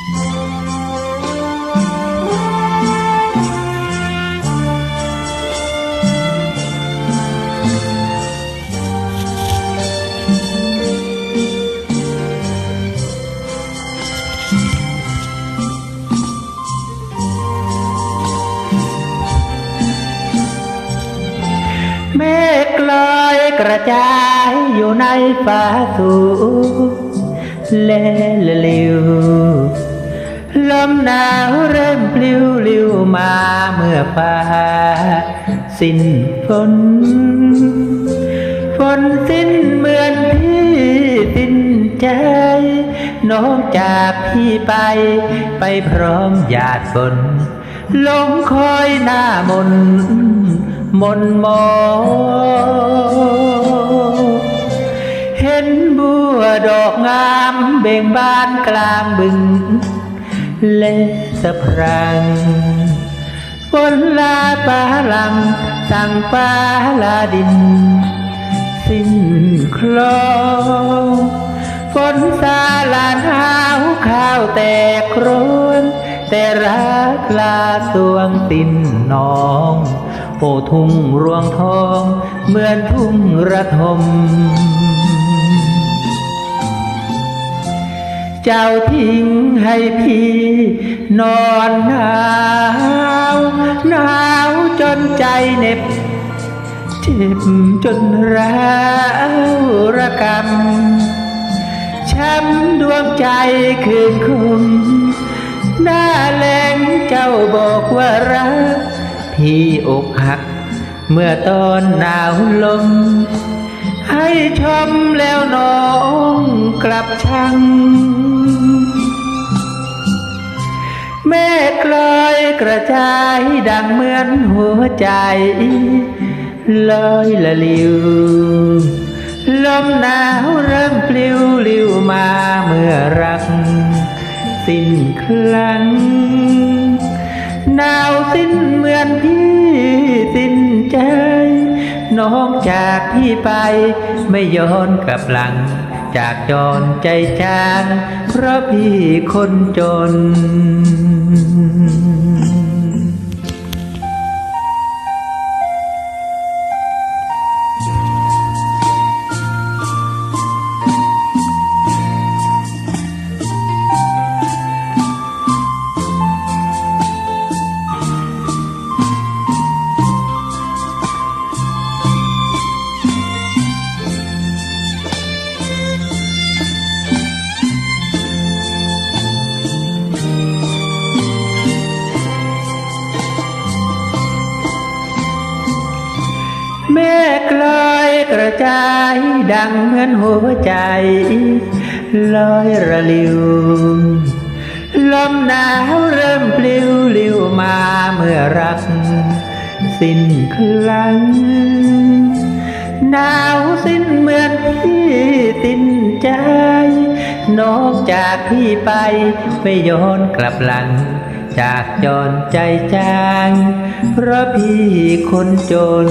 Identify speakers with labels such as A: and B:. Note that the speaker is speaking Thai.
A: เมฆลอยกระจายอยู่ในฟ้าสูงเลลลิว มหนาวเริ่มปลิวลิวมาเมื่อฟ้าสิ้นฝนฝนสิ้นเหมือนพี่สิ้นใจ น้องจากพี่ไป ไปพร้อมหยาดฝนลงคอยหน้ามนมนมองเห็นบัวดอกงามเบ่งบานกลางบึง เลสะพรังฝนลาปาลังสั่งปาลาดิน สิ้นคลองฝนซาลานหาวข้าวแตกโครนแต่รักลาสวงตินน้อง โอทุ่งรวงทอง เหมือนทุ่งระทม เจ้าทิ้งให้พี่ นอนหนาวหนาวจนใจเหน็บ เจ็บจนร้าวระกำช้ำดวงใจคืนคมหน้าแรงเจ้าบอกว่ารัก พี่อกหัก เมื่อตอนหนาวลม ให้ชมแล้วน้องกลับชังเมฆลอยกระจายดังเหมือนหัวใจลอยละลิวลมหนาวเริ่มปลิวลิวมาเมื่อรัก สิ้นคลัง น้องจากพี่ไป ไม่ย้อนกลับหลัง จากจรใจจางเพราะพี่คนจน เมฆลอยกระจายดังเหมือนหัวใจลอยระลิวลมหนาวเริ่มปลิวลิวมาเมื่อรัก สิ้นคลังหนาวสิ้นเหมือนพี่สิ้นใจ นอกจากพี่ไปไม่ย้อนกลับหลัง จากจนใจจาง เพราะพี่คนจน